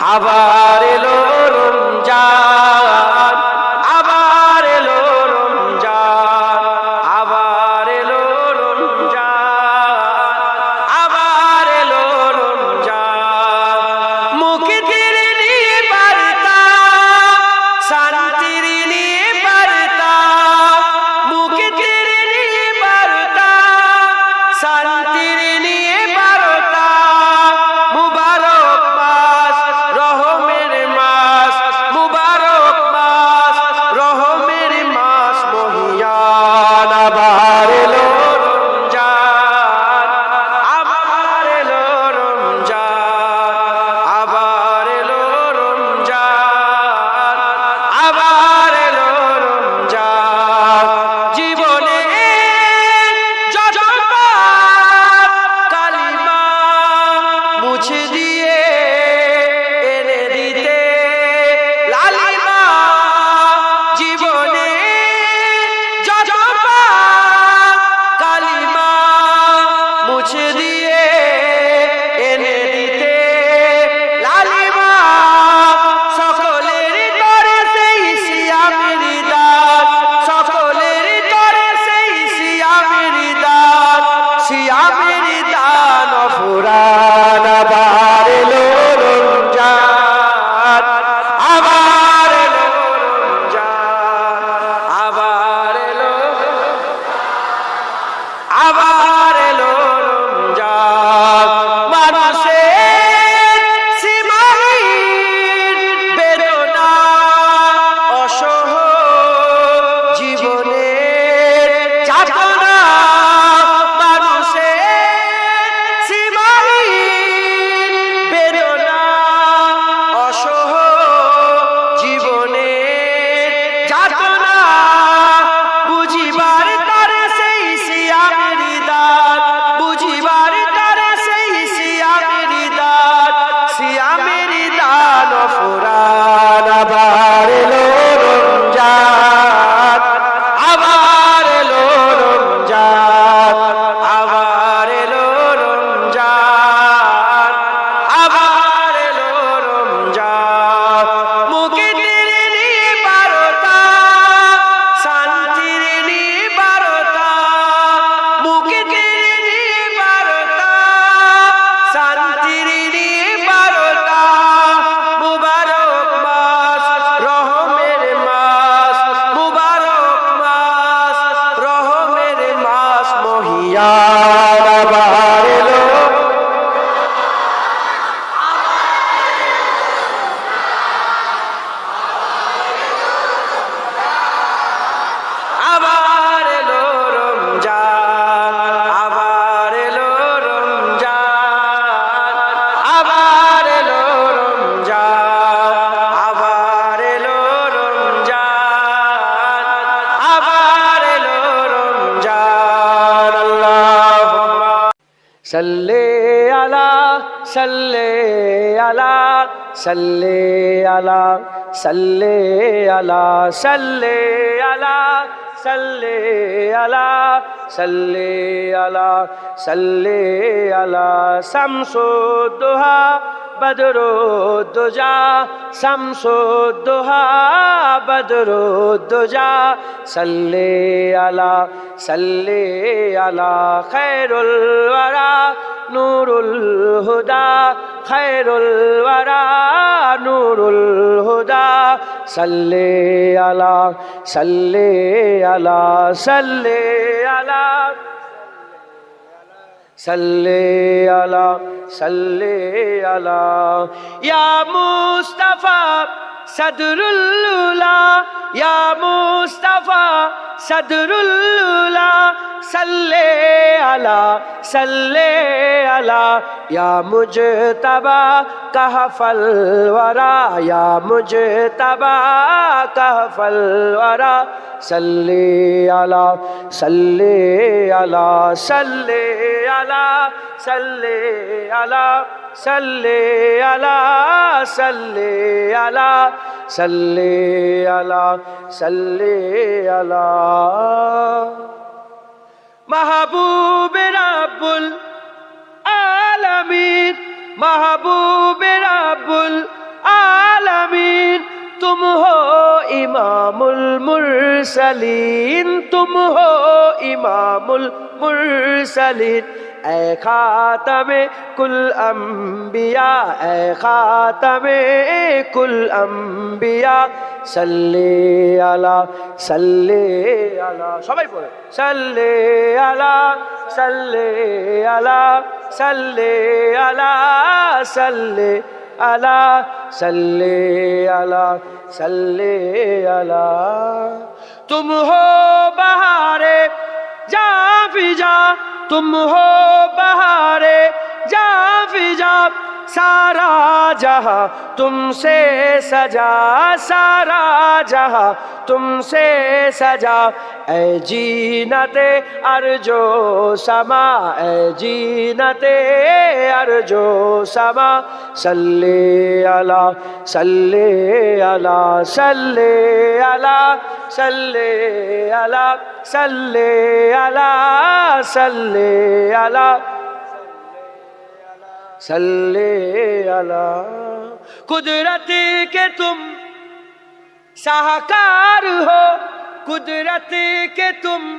আবার এলো রমজান। সাল্লি আলা, সাল্লে আলা সাল্লে আলা সাল্লে আলা সাল্লে আলা সাল্লে আলা সাল্লে আলা শামসুদ্দোহা بدرو و دجا، شمس و دہا بدر و دجا سلے علی، صلی علی خیر الورا نور الہدا خیر الورا نور الہدا سلے علی، صلی علی صلی علی۔ صلی اللہ صلی اللہ۔ یا مصطفیٰ صدر اللہ یا مصطفیٰ صدر اللہ صلی علی صلی علی۔ یا مجتبہ کہف الورا، یا مجتبہ کہف الورا۔ صلی علی صلی علی صلی علی صلی علی صلی علی صلی علی صلی علی صلی علی۔ মাহবুব রাব্বুল আলমিন মাহবুব রাব্বুল আলমিন তুম হো ইমামুল মুরসালিন তুম হো ইমামুল মুরসালিন। اے خاتم کل انبیاء اے خاتم کل انبیاء صلی علی صلی علی সবাই পড়ে صلی علی صلی علی صلی علی صلی علی صلی علی صلی علی تم ہو بہارے جا فجا تم ہو بہارے جا فجا سارا جہاں، تم سے سجا، سارا جہاں، تم سے سجا۔ اے جینت ارجو سما، اے جینت ارجو سما۔ صلی علی صلی علی صلی علی صلی علی صلی علی صلی علی۔ صلی اللہ قدرت کے تم ساہکار ہو قدرت کے تم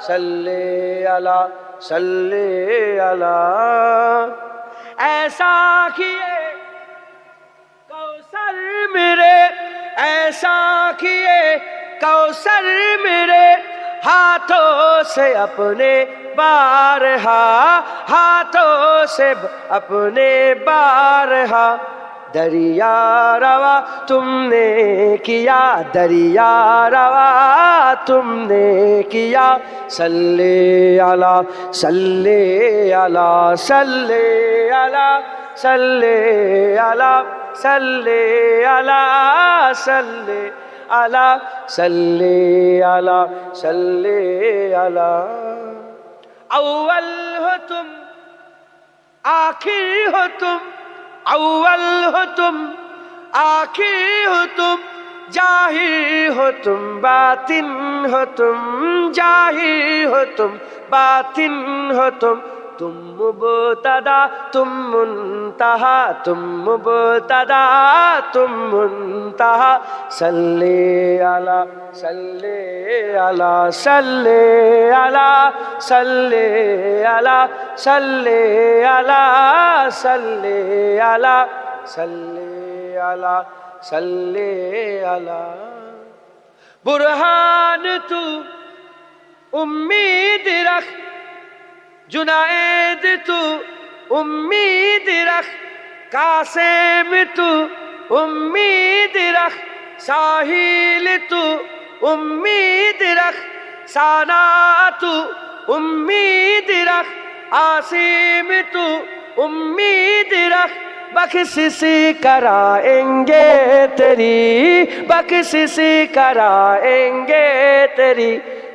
صلی علی صلی علی. ایسا کیے؟ کوثر میرے، ایسا کیے؟ کوثر میرے، ہاتھوں سے اپنے بارہا، ہاتھوں سے اپنے بارہا۔ دریا روا، تم نے کیا؟ دریا روا، تم نے کیا؟ صلی علی صلی علی صلی علی صلی علی صلی علی صلی علی صلی علی صلی علی. اول ہو تم، آخر ہو تم আউ্বাল হতুম আখি হতুম জাহি হতুম বাতিন হতুম জাহি হতুম বাতিন হতুম جاہر ہو تم باطن ہو تم تم مبتدا تم منتہا تم مبتدا تم منتہا صلی علی صلی علی صلی علی صلی علی صلی علی صلی علی صلی علی جنید تو، امید رکھ، قاسم تو، امید رکھ، ساحل تو، امید رکھ سانا تو، امید رکھ آسیم تو، امید رکھ۔ بخشش کرائیں گے تیری، بخشش کرائیں گے تیری۔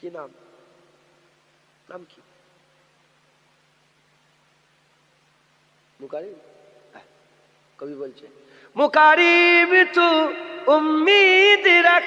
কি নাম নাম কি মুকারিম কবি বলছে মুকারিম তু উম্মিদ রাখ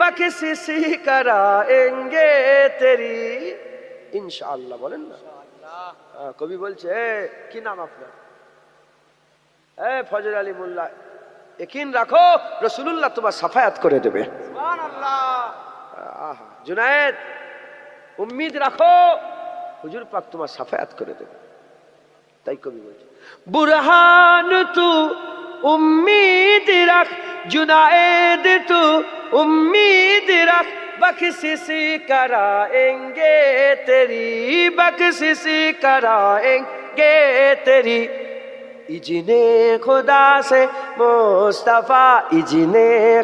বাকিসি করা এঙ্গে তেরি। ইনশাআল্লাহ বলেন না? হ্যাঁ, কবি বলছে কি নাম আপনার? এ ফজর আলী মোল্লা একিন রাখো রসুল্লাহ তোমার সাফায়াত করে দেবে। জুনায়েদ উম্মিদ রাখো হুজুর পাক তোমার সাফায়াত করে দেবে। তাই কবি বলছে বুরহান তু امید رکھ جنائد تو امید رکھ بخشش کرائیں گے تیری بخشش کرائیں گے تیری۔ اجن خدا سے مصطفیٰ اجن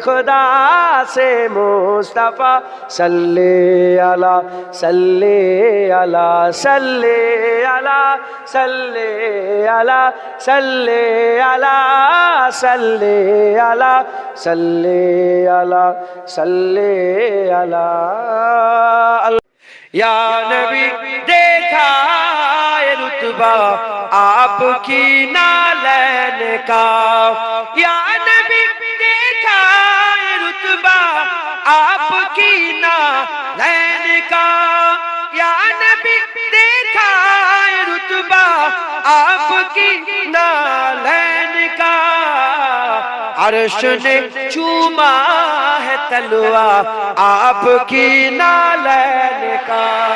خدا سے مصطفیٰ صلی اللہ صلی اللہ صلی اللہ صلی اللہ صلی اللہ صلی اللہ صلی اللہ صلی اللہ یا نبی دیکھا یہ آپ کی نالین کا۔ یا نبی، دیکھا رتبہ، آپ کی نالین کا۔ یا نبی، دیکھا رتبہ، آپ کی نالین کا۔ عرش نے چوما ہے تلوا آپ کی نالین کا۔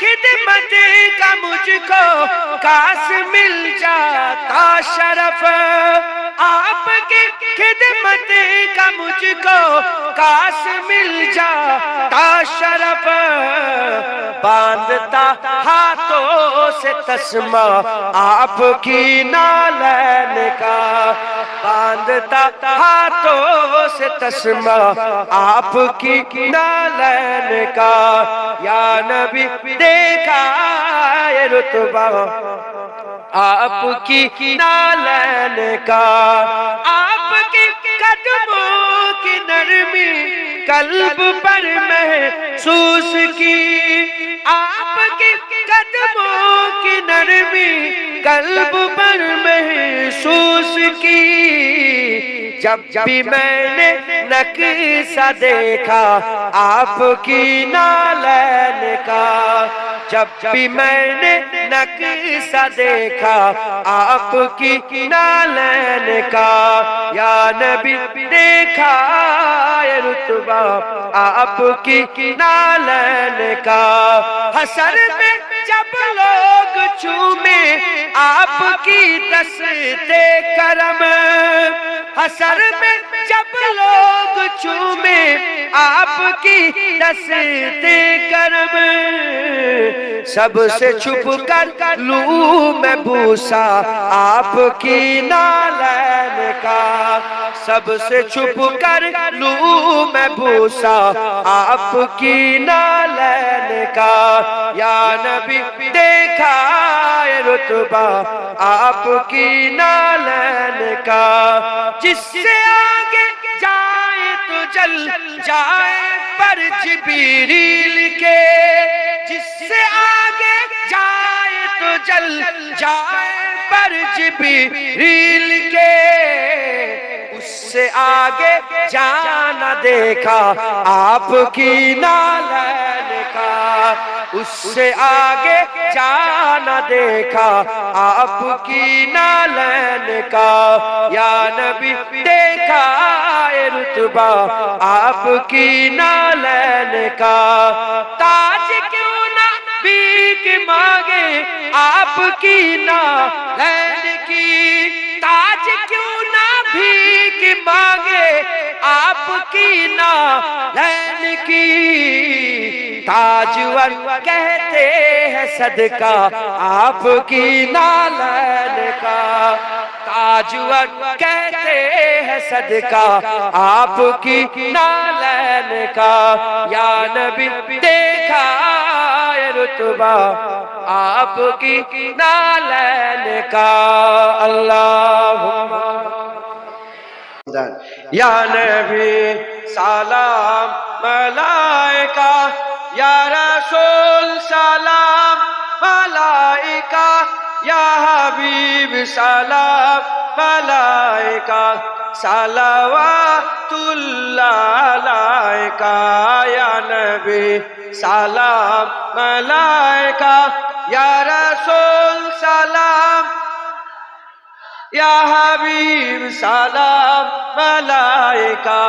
خدمت کا مجھ کو کاس مل جاتا شرف۔ آپ کی خدمت کا مجھ کو کاس مل جاتا شرف۔ باندھتا ہاتھوں سے تسمہ آپ کی نالین کا۔ باندھتا ہاتھوں سے تسمہ آپ کی نالین کا۔ یا نبی دیکھا یہ رتبہ آپ کی نالین کا آپ کی قدموں کی نرمی قلب پر محسوس کی آپ کی قدموں کی نرمی، قلب پر محسوس کی۔ جب بھی میں نے نقصہ دیکھا، آپ کی نالین کا۔ جب بھی میں نے نقصہ دیکھا، آپ کی نالین کا۔ یا نبی، دیکھا یہ رتبہ، آپ کی نالین کا۔ حسر میں جب لوگ چومے، آپ کی دستے کرم۔ حسر میں جب لوگ چومے، آپ کی دستے کرم سب سے چھپ کر لوں میں بھوسا آپ کی نالین کا۔ سب سے چھپ کر لوں میں بھوسا آپ کی نالین کا یا نبی، دیکھا یہ رتبہ آپ کی نالین کا۔ جس سے آگے جائے تو جل جائے پر جبریل کے۔ جس سے آگے جائے تو جل جائے پر جبریل کے۔ اس سے آگے جانا دیکھا، آپ کی نالین کا۔ اس سے آگے جانا دیکھا، آپ کی نالین کا۔ یا نبی، دیکھا یہ رتبہ، آپ کی نالین کا۔ تاج کیوں نہ بیک مانگے، آپ کی نالین کی۔ تاج کیوں نہ بھیک مانگے آپ کی نالین کی۔ تاجور کہتے ہیں صدقہ آپ کی نالین کا۔ تاجور کہتے ہیں صدقہ آپ کی نالین کا۔ یا نبی دیکھا رتبہ آپ کی نالین کا۔ اللہ یا نبی، سلام، ملائکہ، یا رسول، سلام، ملائکہ، یا حبیب، سلام، ملائکہ، صلوات اللہ علیکہ یا نبی، سلام، ملائکہ، یا رسول یا حبیب، سلام ملائکہ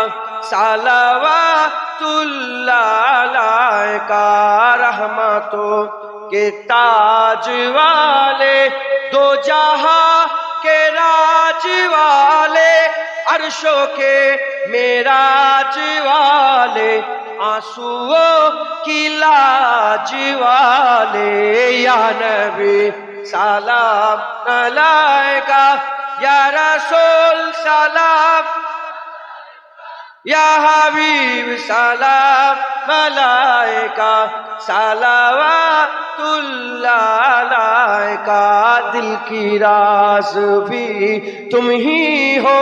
صلوات اللہ علیکہ رحمتوں کے تاج والے، دو جہاں کے راج والے، عرشوں کے میراج والے آنسو کی لاج والے، یا نبی، سلام علیکہ یا رسول سلام، یا حبیب سلام، ملائکہ صلوات اللہ علیکہ دل کی راز بھی تم ہی ہو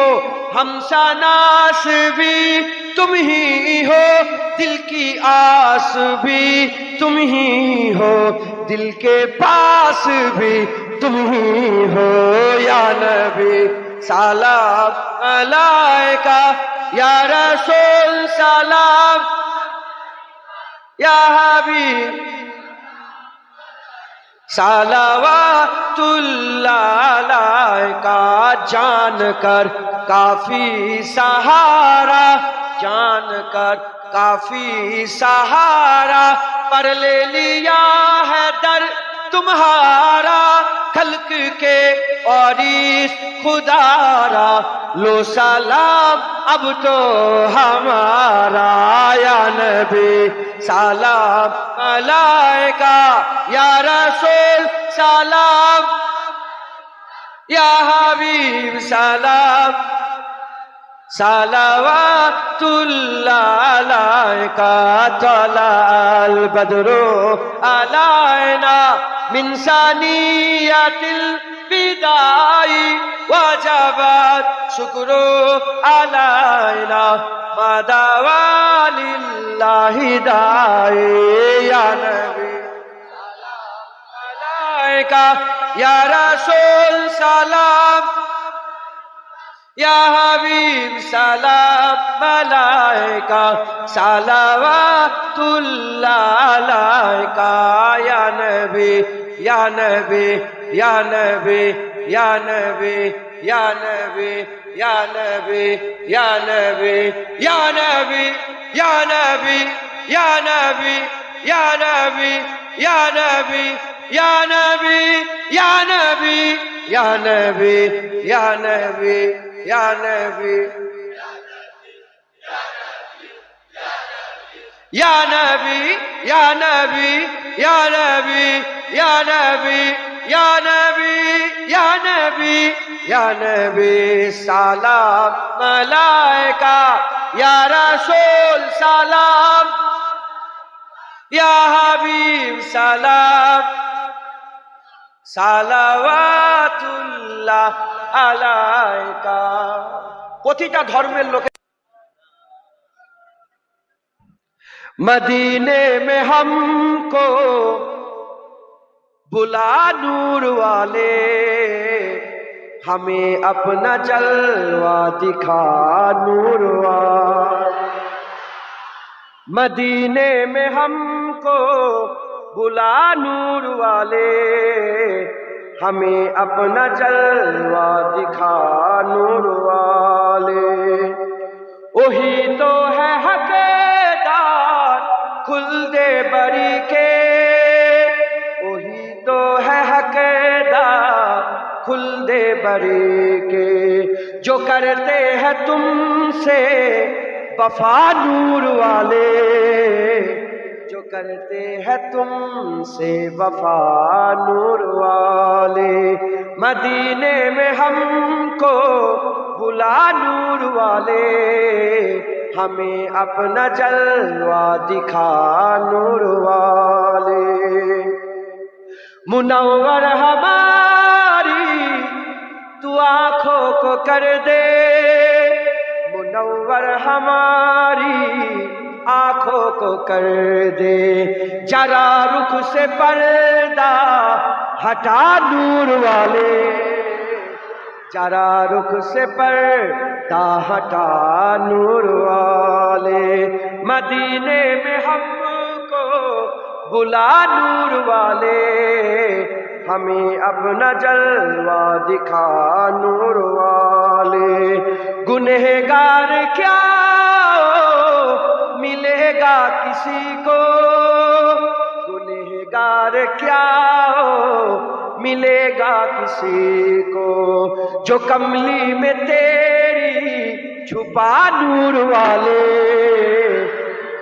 ہم سناس بھی تم ہی ہو، دل کی آس بھی تم ہی ہو، دل کے پاس بھی تم ہی ہو یا نبی، سلام علیکہ، یا رسول، سلام یا حبیب۔ صلوات اللہ علیکہ، جان کر کافی سہارا، جان کر کافی سہارا، پر لے لیا ہے در۔ تمہارا خلق کے اور خدارا، لو سلام، اب تو ہمارا، یا نبی، سلام علیکہ یا رسول، سلام، یا حبیب، سلام সালাওয়াতুল্লালাইকা জালাল বদরু আলাইনা মিন সানিয়াতিল বিদাই ওয়াজাবাত শুকরু আলাইনা মাদাওয়ালিল্লাহি দাই ইয়া নবী সালাম আলাইকা ইয়া রাসূল সালাম یا نبی علیکہ یا رسول سلام یا حبیب سلام ملائکہ صلوات اللہ علیکہ یا نبی یا نبی یا نبی یا نبی یا نبی یا نبی یا نبی یا نبی یا نبی یا نبی یا نبی یا نبی یا نبی یا نبی یا نبی یا نبی یا نبی یا نبی یا نبی یا نبی یا نبی یا نبی یا نبی یا نبی سلام আলাইকা। প্রতিটা ধর্মের লোকে مدینے میں ہم کو بلا نور والے ہمیں اپنا جلوہ دکھا نور والے مدینے میں ہم کو بلا نور والے ہمیں اپنا جلوہ دکھا نور والے۔ وہی تو ہے حق دار کھل دے بری کے وہی تو ہے حق دار کھل دے بری کے جو کرتے ہیں تم سے وفا نور والے۔ کرتے ہیں تم سے وفا نور والے۔ مدینے میں ہم کو بلا نور والے۔ ہمیں اپنا جلوہ دکھا نور والے۔ منور ہماری تو آنکھوں کو کر دے۔ منور ہماری آنکھوں کو کر دے۔ جرا رخ سے پردہ ہٹا نور والے۔ جرا رخ سے پردہ ہٹا نور والے۔ مدینے میں ہم کو بلا نور والے۔ ہمیں اپنا جلوہ دکھا نور والے۔ گنہگار کیا گا کسی کو؟ گنہگار کیا ہو؟ ملے گا کسی کو؟ جو کملی میں تیری چھپا نور والے،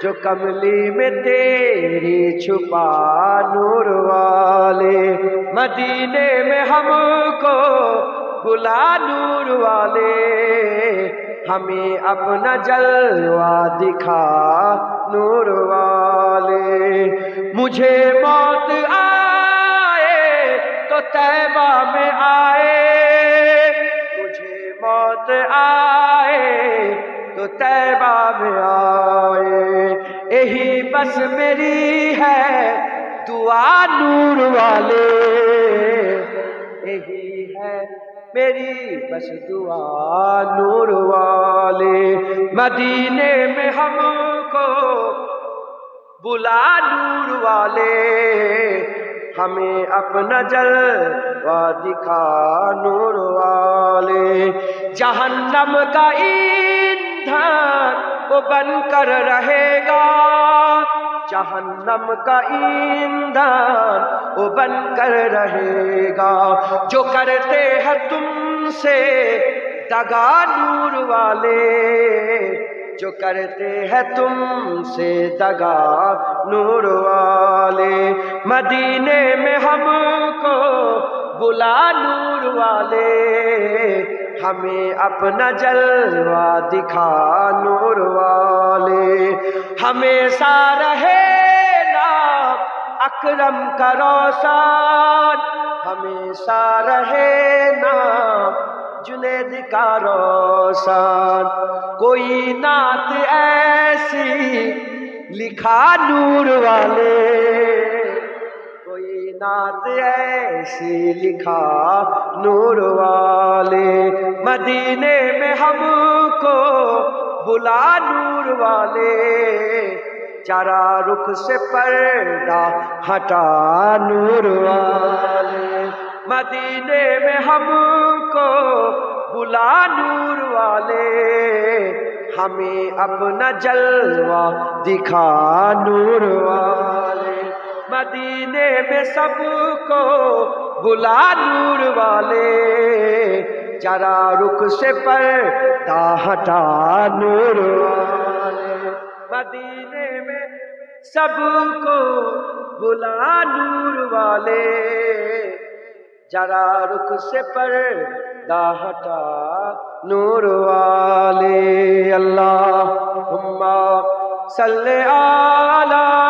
جو کملی میں تیری چھپا نور والے۔ مدینے میں ہم کو بلا نور والے ہمیں اپنا جلوہ دکھا نور والے۔ مجھے موت آئے تو تیبہ میں آئے۔ مجھے موت آئے تو تیبہ میں آئے۔ یہی بس میری ہے دعا نور والے۔ یہی ہے میری بس دعا نور والے مدینے میں ہم کو بلا نور والے ہمیں اپنا جلوہ دکھا نور والے جہنم کا ایندھن وہ بن کر رہے گا جہنم کا ایندھن وہ بن کر رہے گا۔ جو کرتے ہیں تم سے دگا نور والے، جو کرتے ہیں تم سے دگا نور والے۔ مدینے میں ہم کو بلا نور والے۔ ہمیں اپنا جلوہ دکھا نور والے۔ ہمیشہ رہے نام اکرم کا روشن۔ ہمیشہ رہے نام جنید کا روشن۔ کوئی نعت ایسی لکھا نور والے۔ نعت ایسی لکھا نور والے۔ مدینے میں ہم کو بلا نور والے۔ چارا رخ سے پردہ ہٹا نور والے۔ مدینے میں ہم کو بلا نور والے۔ ہمیں اپنا جلوہ دکھا نور والے۔ مدینے میں سب کو بلا نور والے۔ جرا رخ سے پردہ ہٹا نور والے۔ مدینے میں سب کو بلا نور والے۔ جرا رخ سے پردہ ہٹا نور والے۔ اللہ صلی علی